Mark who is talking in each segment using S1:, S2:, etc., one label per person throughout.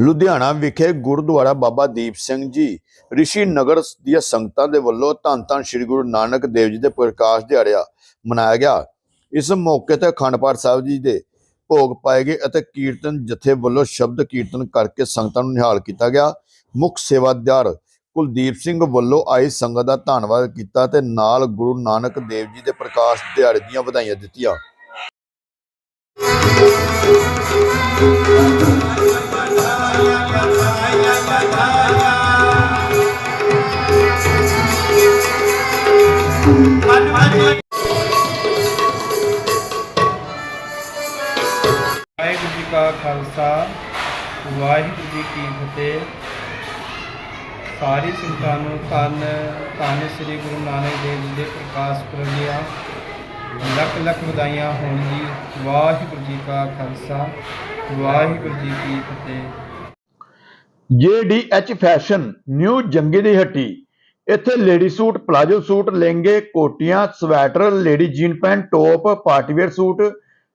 S1: ਲੁਧਿਆਣਾ ਵਿਖੇ ਗੁਰਦੁਆਰਾ ਬਾਬਾ ਦੀਪ ਸਿੰਘ ਜੀ, ਰਿਸ਼ੀ ਨਗਰ ਦੀਆਂ ਸੰਗਤਾਂ ਦੇ ਵੱਲੋਂ ਧੰਨ ਧੰਨ ਸ੍ਰੀ ਗੁਰੂ ਨਾਨਕ ਦੇਵ ਜੀ ਦੇ ਪ੍ਰਕਾਸ਼ ਦਿਹਾੜਾ ਮਨਾਇਆ ਗਿਆ। ਇਸ ਮੌਕੇ ਤੇ ਅਖੰਡ ਪਾਠ ਸਾਹਿਬ ਜੀ ਦੇ ਭੋਗ ਪਾਏ ਗਏ ਅਤੇ ਕੀਰਤਨ ਜਥੇ ਵੱਲੋਂ ਸ਼ਬਦ ਕੀਰਤਨ ਕਰਕੇ ਸੰਗਤਾਂ ਨੂੰ ਨਿਹਾਲ ਕੀਤਾ ਗਿਆ। ਮੁੱਖ ਸੇਵਾਦਾਰ ਕੁਲਦੀਪ ਸਿੰਘ ਵੱਲੋਂ ਆਈ ਸੰਗਤ ਦਾ ਧੰਨਵਾਦ ਕੀਤਾ ਤੇ ਨਾਲ ਗੁਰੂ ਨਾਨਕ ਦੇਵ ਜੀ ਦੇ ਪ੍ਰਕਾਸ਼ ਦਿਹਾੜੇ ਦੀਆਂ ਵਧਾਈਆਂ ਦਿੱਤੀਆਂ।
S2: ਜੀ ਕਾ ਖਾਲਸਾ, ਵਾਹਿਗੁਰੂ ਜੀ ਕੀ ਫਤਿਹ। ਸਾਰੀ ਸੰਗਤਾਂ ਨੂੰ ਧੰਨ ਧੰਨ ਸ੍ਰੀ ਗੁਰੂ ਨਾਨਕ ਦੇਵ ਜੀ ਦੇ ਪ੍ਰਕਾਸ਼ ਪੁਰਬ ਦੀਆਂ ਲੱਖ ਲੱਖ ਵਧਾਈਆਂ ਹੋਣ ਜੀ। ਵਾਹਿਗੁਰੂ ਜੀ ਕਾ ਖਾਲਸਾ, ਵਾਹਿਗੁਰੂ ਜੀ ਕੀ ਫਤਿਹ।
S1: ਜੇਡੀਐਚ ਫੈਸ਼ਨ, ਨਿਊ ਜੰਗੀ ਦੀ ਹੱਟੀ। ਇੱਥੇ ਲੇਡੀ ਸੂਟ, ਪਲਾਜੋ ਸੂਟ, ਲਹਿੰਗੇ, ਕੋਟੀਆਂ, sweater, lady jean pant, top, partywear suit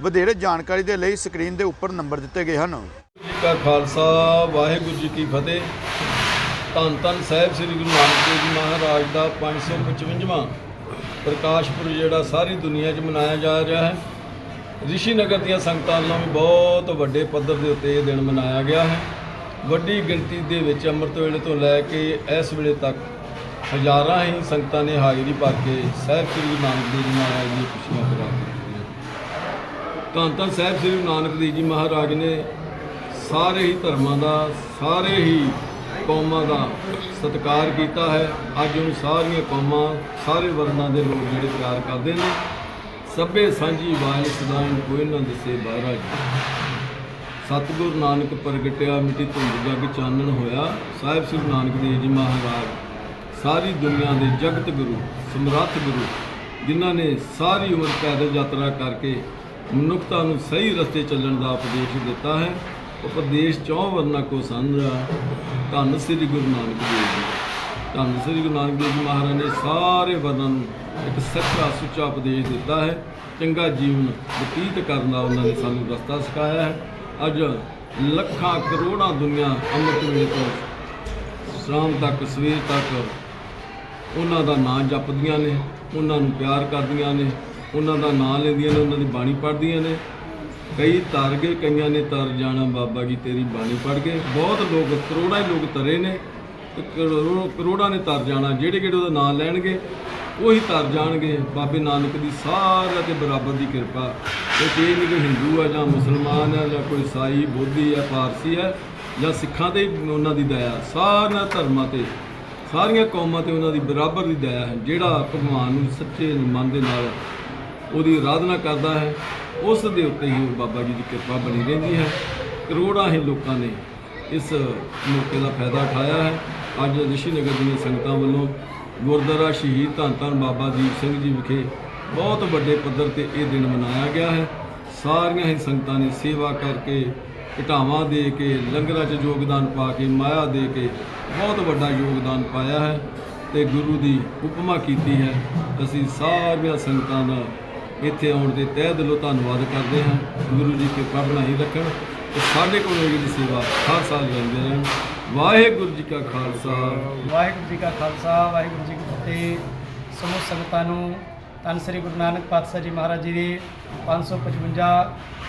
S1: ਵਧੇਰੇ ਜਾਣਕਾਰੀ ਦੇ ਲਈ ਸਕਰੀਨ ਦੇ ਉੱਪਰ ਨੰਬਰ ਦਿੱਤੇ ਗਏ ਹਨ।
S3: ਜੀ ਕਾ ਖਾਲਸਾ, ਵਾਹਿਗੁਰੂ ਜੀ ਕੀ ਫਤਿਹ। ਧੰਨ ਧੰਨ ਸਾਹਿਬ ਸ੍ਰੀ ਗੁਰੂ ਨਾਨਕ ਦੇਵ ਜੀ ਮਹਾਰਾਜ ਦਾ 555ਵਾਂ ਪ੍ਰਕਾਸ਼ ਪੁਰਬ ਜਿਹੜਾ ਸਾਰੀ ਦੁਨੀਆ 'ਚ ਮਨਾਇਆ ਜਾ ਰਿਹਾ ਹੈ। ਰਿਸ਼ੀ ਨਗਰ ਦੀਆਂ ਸੰਗਤਾਂ ਵੱਲੋਂ ਵੀ ਬਹੁਤ ਵੱਡੇ ਪੱਧਰ ਦੇ ਉੱਤੇ ਇਹ ਦਿਨ ਮਨਾਇਆ ਗਿਆ ਹੈ। ਵੱਡੀ ਗਿਣਤੀ ਦੇ ਵਿੱਚ ਅੰਮ੍ਰਿਤ ਵੇਲੇ ਤੋਂ ਲੈ ਕੇ ਇਸ ਵੇਲੇ ਤੱਕ ਹਜ਼ਾਰਾਂ ਹੀ ਸੰਗਤਾਂ ਨੇ ਹਾਜ਼ਰੀ ਭਰ ਕੇ ਸਾਹਿਬ ਸ੍ਰੀ ਗੁਰੂ ਨਾਨਕ ਦੇਵ ਜੀ ਮਹਾਰਾਜ ਦੀਆਂ ਖੁਸ਼ੀਆਂ ਪ੍ਰਾਪਤ ਧੰਨ ਧੰਨ ਸਾਹਿਬ ਸ੍ਰੀ ਗੁਰੂ ਨਾਨਕ ਦੇਵ ਜੀ ਮਹਾਰਾਜ ਨੇ ਸਾਰੇ ਹੀ ਧਰਮਾਂ ਦਾ, ਸਾਰੇ ਹੀ ਕੌਮਾਂ ਦਾ ਸਤਿਕਾਰ ਕੀਤਾ ਹੈ। ਅੱਜ ਉਹਨੂੰ ਸਾਰੀਆਂ ਕੌਮਾਂ, ਸਾਰੇ ਵਰਨਾਂ ਦੇ ਲੋਕ ਜਿਹੜੇ ਪਿਆਰ ਕਰਦੇ ਨੇ, ਸਭੇ ਸਾਂਝੀ ਵਾਇਲ ਸਦਾਈ ਕੋਈ ਨਾ ਦਿਸੇ ਬਾਹਰਾ ਸਤਿਗੁਰ ਨਾਨਕ ਪ੍ਰਗਟਿਆ ਮਿੱਟੀ ਧੁੰਦ ਜਗ ਚਾਨਣ ਹੋਇਆ। ਸਾਹਿਬ ਸ੍ਰੀ ਗੁਰੂ ਨਾਨਕ ਦੇਵ ਜੀ ਮਹਾਰਾਜ, ਸਾਰੀ ਦੁਨੀਆ ਦੇ ਜਗਤ ਗੁਰੂ, ਸਮਰੱਥ ਗੁਰੂ, ਜਿਨ੍ਹਾਂ ਨੇ ਸਾਰੀ ਉਮਰ ਪੈਦਲ ਯਾਤਰਾ ਕਰਕੇ ਮਨੁੱਖਤਾ ਨੂੰ ਸਹੀ ਰਸਤੇ ਚੱਲਣ ਦਾ ਉਪਦੇਸ਼ ਦਿੱਤਾ ਹੈ। ਉਪਦੇਸ਼ ਚੌਂ ਵਰਨਾ ਕੋ ਸੰਧਾ ਧੰਨ ਸ੍ਰੀ ਗੁਰੂ ਨਾਨਕ ਦੇਵ ਜੀ। ਧੰਨ ਸ੍ਰੀ ਗੁਰੂ ਨਾਨਕ ਦੇਵ ਜੀ ਮਹਾਰਾਜ ਨੇ ਸਾਰੇ ਵਰਨਾਂ ਨੂੰ ਇੱਕ ਸੱਚਾ ਸੁੱਚਾ ਉਪਦੇਸ਼ ਦਿੱਤਾ ਹੈ। ਚੰਗਾ ਜੀਵਨ ਬਤੀਤ ਕਰਨ ਦਾ ਉਹਨਾਂ ਨੇ ਸਾਨੂੰ ਰਸਤਾ ਸਿਖਾਇਆ ਹੈ। ਅੱਜ ਲੱਖਾਂ ਕਰੋੜਾਂ ਦੁਨੀਆ ਅੰਮ੍ਰਿਤ ਵੇਲੇ ਤੋਂ ਸ਼ਾਮ ਤੱਕ, ਸਵੇਰ ਤੱਕ ਉਹਨਾਂ ਦਾ ਨਾਂ ਜਪਦੀਆਂ ਨੇ, ਉਹਨਾਂ ਨੂੰ ਪਿਆਰ ਕਰਦੀਆਂ ਨੇ। ਉਹਨਾਂ ਦਾ ਨਾਂ ਲੈਂਦੀਆਂ ਨੇ, ਉਹਨਾਂ ਦੀ ਬਾਣੀ ਪੜ੍ਹਦੀਆਂ ਨੇ। ਕਈ ਤਰ ਗਏ, ਕਈਆਂ ਨੇ ਤਰ ਜਾਣਾ, ਬਾਬਾ ਜੀ ਤੇਰੀ ਬਾਣੀ ਪੜ੍ਹ ਕੇ ਬਹੁਤ ਲੋਕ, ਕਰੋੜਾਂ ਹੀ ਲੋਕ ਤਰੇ ਨੇ। ਤੇ ਕਰੋੜਾਂ ਨੇ ਤਰ ਜਾਣਾ, ਜਿਹੜੇ ਜਿਹੜੇ ਉਹਦਾ ਨਾਂ ਲੈਣਗੇ, ਉਹੀ ਤਰ ਜਾਣਗੇ। ਬਾਬੇ ਨਾਨਕ ਦੀ ਸਾਰਿਆਂ ਤੇ ਬਰਾਬਰ ਦੀ ਕਿਰਪਾ। ਇਹ ਇਹ ਨਹੀਂ ਕਿ ਹਿੰਦੂ ਹੈ ਜਾਂ ਮੁਸਲਮਾਨ ਹੈ ਜਾਂ ਕੋਈ ਸਾਈ, ਬੋਧੀ ਹੈ ਪਾਰਸੀ ਹੈ ਜਾਂ ਸਿੱਖਾਂ ਤੇ ਉਹਨਾਂ ਦੀ ਦਇਆ। ਸਾਰਿਆਂ ਧਰਮਾਂ ਤੇ, ਸਾਰੀਆਂ ਕੌਮਾਂ ਤੇ ਉਹਨਾਂ ਦੀ ਬਰਾਬਰ ਦੀ ਦਇਆ ਹੈ। ਜਿਹੜਾ ਭਗਵਾਨ ਨੂੰ ਸੱਚੇ ਮਨ ਦੇ ਨਾਲ ਉਹਦੀ ਆਰਾਧਨਾ ਕਰਦਾ ਹੈ। ਉਸ ਦੇ ਉੱਤੇ ਹੀ ਬਾਬਾ ਜੀ ਦੀ ਕਿਰਪਾ ਬਣੀ ਰਹਿੰਦੀ ਹੈ। ਕਰੋੜਾਂ ਹੀ ਲੋਕਾਂ ਨੇ ਇਸ ਮੌਕੇ ਦਾ ਫਾਇਦਾ ਉਠਾਇਆ ਹੈ। ਅੱਜ ਰਿਸ਼ੀ ਨਗਰ ਦੀਆਂ ਸੰਗਤਾਂ ਵੱਲੋਂ ਗੁਰਦੁਆਰਾ ਸ਼ਹੀਦ ਧੰਨ ਧੰਨ ਬਾਬਾ ਦੀਪ ਸਿੰਘ ਜੀ ਵਿਖੇ ਬਹੁਤ ਵੱਡੇ ਪੱਧਰ ਤੇ ਇਹ ਦਿਨ ਮਨਾਇਆ ਗਿਆ ਹੈ। ਸਾਰੀਆਂ ਹੀ ਸੰਗਤਾਂ ਨੇ ਸੇਵਾ ਕਰਕੇ ਘਟਾਵਾਂ ਦੇ ਕੇ, ਲੰਗਰਾਂ 'ਚ ਯੋਗਦਾਨ ਪਾ ਕੇ, ਮਾਇਆ ਦੇ ਕੇ ਬਹੁਤ ਵੱਡਾ ਯੋਗਦਾਨ ਪਾਇਆ ਹੈ ਤੇ ਗੁਰੂ ਦੀ ਉਪਮਾ ਕੀਤੀ ਹੈ। ਅਸੀਂ ਸਾਰੀਆਂ ਸੰਗਤਾਂ ਦਾ ਇੱਥੇ ਆਉਣ ਦੇ ਤਹਿ ਦਿਲੋਂ ਧੰਨਵਾਦ ਕਰਦੇ ਹਾਂ। ਗੁਰੂ ਜੀ ਕਿਰਪਾ ਬਣਾਈ ਰੱਖਣ ਤੇ ਸਾਡੇ ਕੋਲ ਇਹ ਦੀ ਸੇਵਾ ਹਰ ਸਾਲ ਲੈਂਦੇ ਰਹਿਣ। ਵਾਹਿਗੁਰੂ ਜੀ ਕਾ ਖਾਲਸਾ।
S2: ਵਾਹਿਗੁਰੂ ਜੀ ਕਾ ਖਾਲਸਾ, ਵਾਹਿਗੁਰੂ ਜੀ ਕੀ ਫਤਿਹ। ਸਮੂਹ ਸੰਗਤਾਂ ਨੂੰ ਧੰਨ ਸ੍ਰੀ ਗੁਰੂ ਨਾਨਕ ਪਾਤਸ਼ਾਹ ਜੀ ਮਹਾਰਾਜ ਜੀ ਦੇ 555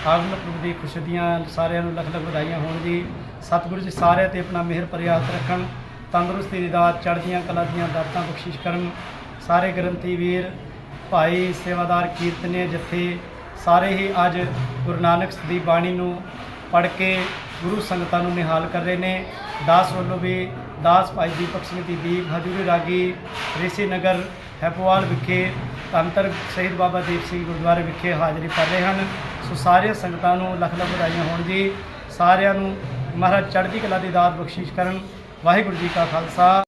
S2: ਆਗਮਨ ਪੁਰਬ ਦੀ ਖੁਸ਼ੀ ਦੀਆਂ ਸਾਰਿਆਂ ਨੂੰ ਲੱਖ ਲੱਖ ਵਧਾਈਆਂ ਹੋਣ ਜੀ। ਸਤਿਗੁਰੂ ਜੀ ਸਾਰਿਆਂ ਤੇ ਆਪਣਾ ਮਿਹਰ ਭਰਿਆ ਰੱਖਣ, ਤੰਦਰੁਸਤੀ ਦੀ ਦਾਤ ਚੜ੍ਹਦੀਆਂ ਕਲਾ ਦੀਆਂ ਦਾਤਾਂ ਬਖਸ਼ਿਸ਼ ਕਰਨ। ਸਾਰੇ ਗ੍ਰੰਥੀ ਵੀਰ ਭਾਈ ਸੇਵਾਦਾਰ ਕੀਰਤਨੀਏ ਜਥੇ ਸਾਰੇ ਹੀ ਅੱਜ ਗੁਰੂ ਨਾਨਕ ਦੀ ਬਾਣੀ ਨੂੰ ਪੜ੍ਹ ਕੇ ਗੁਰੂ ਸੰਗਤਾਂ ਨੂੰ ਨਿਹਾਲ ਕਰ ਰਹੇ ਨੇ। ਦਾਸ ਵੱਲੋਂ ਵੀ ਦਾਸ ਭਾਈ ਦੀਪਕ ਸਿੰਘ ਦੀ ਦੀਪ ਹਜੂਰੀ ਰਾਗੀ ਰਿਸ਼ੀ ਨਗਰ ਹੈਪਵਾਲ ਵਿਖੇ ਤੰਤਰ ਸ਼ਹੀਦ ਬਾਬਾ ਦੀਪ ਸਿੰਘ ਗੁਰਦੁਆਰੇ ਵਿਖੇ ਹਾਜ਼ਰੀ ਭਰ ਰਹੇ ਹਨ। ਸੋ ਸਾਰੀਆਂ ਸੰਗਤਾਂ ਨੂੰ ਲੱਖ ਲੱਖ ਵਧਾਈਆਂ ਹੋਣ ਜੀ। ਸਾਰਿਆਂ ਨੂੰ ਮਹਾਰਾਜ ਚੜ੍ਹਦੀ ਕਲਾ ਦੀ ਦਾਤ ਬਖਸ਼ਿਸ਼ ਕਰਨ। ਵਾਹਿਗੁਰੂ ਜੀ ਕਾ ਖਾਲਸਾ।